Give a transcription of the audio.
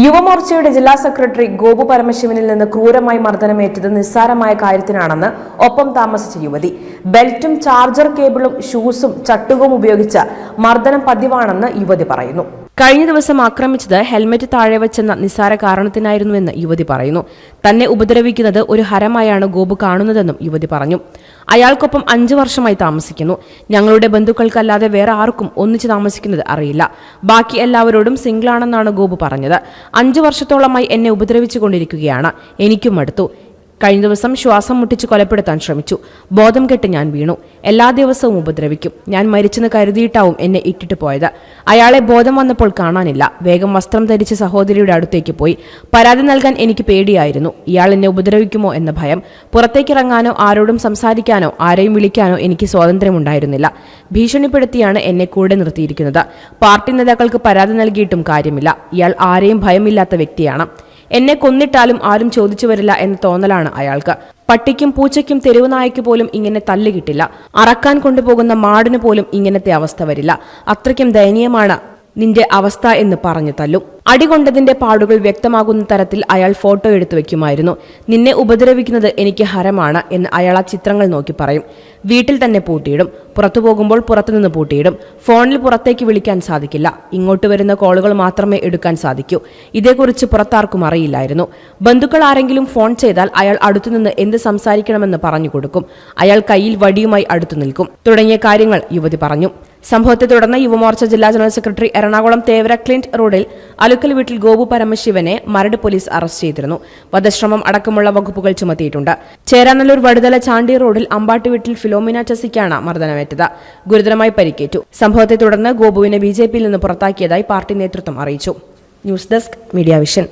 യുവമോർച്ചയുടെ ജില്ലാ സെക്രട്ടറി ഗോപു പരമശിവനിൽ നിന്ന് ക്രൂരമായി മർദ്ദനമേറ്റത് നിസ്സാരമായ കാര്യത്തിനാണെന്ന് ഒപ്പം താമസിച്ച യുവതി. ബെൽറ്റും ചാർജർ കേബിളും ഷൂസും ചട്ടുകവും ഉപയോഗിച്ച മർദ്ദനം പതിവാണെന്ന് യുവതി പറയുന്നു. കഴിഞ്ഞ ദിവസം ആക്രമിച്ചത് ഹെൽമറ്റ് താഴെ വെച്ചെന്ന നിസ്സാര കാരണത്തിനായിരുന്നുവെന്ന് യുവതി പറയുന്നു. തന്നെ ഉപദ്രവിക്കുന്നത് ഒരു ഹരമായാണ് ഗോപു കാണുന്നതെന്നും യുവതി പറഞ്ഞു. അയാൾക്കൊപ്പം അഞ്ചു വർഷമായി താമസിക്കുന്നു. ഞങ്ങളുടെ ബന്ധുക്കൾക്കല്ലാതെ വേറെ ആർക്കും ഒന്നിച്ച് താമസിക്കുന്നത് അറിയില്ല. ബാക്കി എല്ലാവരോടും സിംഗിളാണെന്നാണ് ഗോപു പറഞ്ഞത്. അഞ്ചു വർഷത്തോളമായി എന്നെ ഉപദ്രവിച്ചുകൊണ്ടിരിക്കുകയാണ്. എനിക്കും മടുത്തു. കഴിഞ്ഞ ദിവസം ശ്വാസം മുട്ടിച്ച് കൊലപ്പെടുത്താൻ ശ്രമിച്ചു. ബോധം കെട്ട് ഞാൻ വീണു. എല്ലാ ദിവസവും ഉപദ്രവിക്കും. ഞാൻ മരിച്ചെന്ന് കരുതിയിട്ടാവും എന്നെ ഇട്ടിട്ട് പോയത്. അയാളെ ബോധം വന്നപ്പോൾ കാണാനില്ല. വേഗം വസ്ത്രം ധരിച്ച് സഹോദരിയുടെ അടുത്തേക്ക് പോയി. പരാതി നൽകാൻ എനിക്ക് പേടിയായിരുന്നു. ഇയാൾ എന്നെ ഉപദ്രവിക്കുമോ എന്ന ഭയം. പുറത്തേക്കിറങ്ങാനോ ആരോടും സംസാരിക്കാനോ ആരെയും വിളിക്കാനോ എനിക്ക് സ്വാതന്ത്ര്യമുണ്ടായിരുന്നില്ല. ഭീഷണിപ്പെടുത്തിയാണ് എന്നെ കൂടെ നിർത്തിയിരിക്കുന്നത്. പാർട്ടി നേതാക്കൾക്ക് പരാതി നൽകിയിട്ടും കാര്യമില്ല. ഇയാൾ ആരെയും ഭയമില്ലാത്ത വ്യക്തിയാണ്. എന്നെ കൊന്നിട്ടാലും ആരും ചോദിച്ചു വരില്ല എന്ന തോന്നലാണ് അയാൾക്ക്. പട്ടിക്കും പൂച്ചയ്ക്കും തെരുവ് നായ്ക്ക് പോലും ഇങ്ങനെ തല്ല് കിട്ടില്ല. അറക്കാൻ കൊണ്ടുപോകുന്ന മാടിന് പോലും ഇങ്ങനത്തെ അവസ്ഥ വരില്ല. അത്രയ്ക്കും ദയനീയമാണ് നിന്റെ അവസ്ഥ എന്ന് പറഞ്ഞു തല്ലും. അടികൊണ്ടതിന്റെ പാടുകൾ വ്യക്തമാകുന്ന തരത്തിൽ അയാൾ ഫോട്ടോ എടുത്തു വെക്കുമായിരുന്നു നിന്നെ ഉപദ്രവിക്കുന്നത് എനിക്ക് ഹരമാണ് എന്ന് അയാൾ ആ ചിത്രങ്ങൾ നോക്കി പറയും. വീട്ടിൽ തന്നെ പൂട്ടിയിടും. പുറത്തു പോകുമ്പോൾ പുറത്തുനിന്ന് പൂട്ടിയിടും. ഫോണിൽ പുറത്തേക്ക് വിളിക്കാൻ സാധിക്കില്ല. ഇങ്ങോട്ട് വരുന്ന കോളുകൾ മാത്രമേ എടുക്കാൻ സാധിക്കൂ. ഇതേക്കുറിച്ച് പുറത്താർക്കും അറിയില്ലായിരുന്നു. ബന്ധുക്കൾ ആരെങ്കിലും ഫോൺ ചെയ്താൽ അയാൾ അടുത്തുനിന്ന് എന്ത് സംസാരിക്കണമെന്ന് പറഞ്ഞു കൊടുക്കും. അയാൾ കയ്യിൽ വടിയുമായി അടുത്തു നിൽക്കും. തുടങ്ങിയ കാര്യങ്ങൾ യുവതി പറഞ്ഞു. സംഭവത്തെ തുടർന്ന് യുവമോർച്ച ജില്ലാ general secretary Ernakulam Thevara Clint റോഡിൽ അലുക്കൽ വീട്ടിൽ ഗോപു പരമശിവനെ മരട് പോലീസ് അറസ്റ്റ് ചെയ്തിരുന്നു. വധശ്രമം അടക്കമുള്ള വകുപ്പുകൾ ചുമത്തിയിട്ടുണ്ട്. ചേരാനല്ലൂർ വടുതല ചാണ്ടി റോഡിൽ അമ്പാട്ട് വീട്ടിൽ ഫിലോമിന ചസിക്കാണ് മർദ്ദനമേറ്റത്. ഗുരുതരമായി പരിക്കേറ്റു. സംഭവത്തെ തുടർന്ന് ഗോപുവിനെ ബിജെപിയിൽ നിന്ന് പുറത്താക്കിയതായി പാർട്ടി നേതൃത്വം അറിയിച്ചു. News desk Media Vision.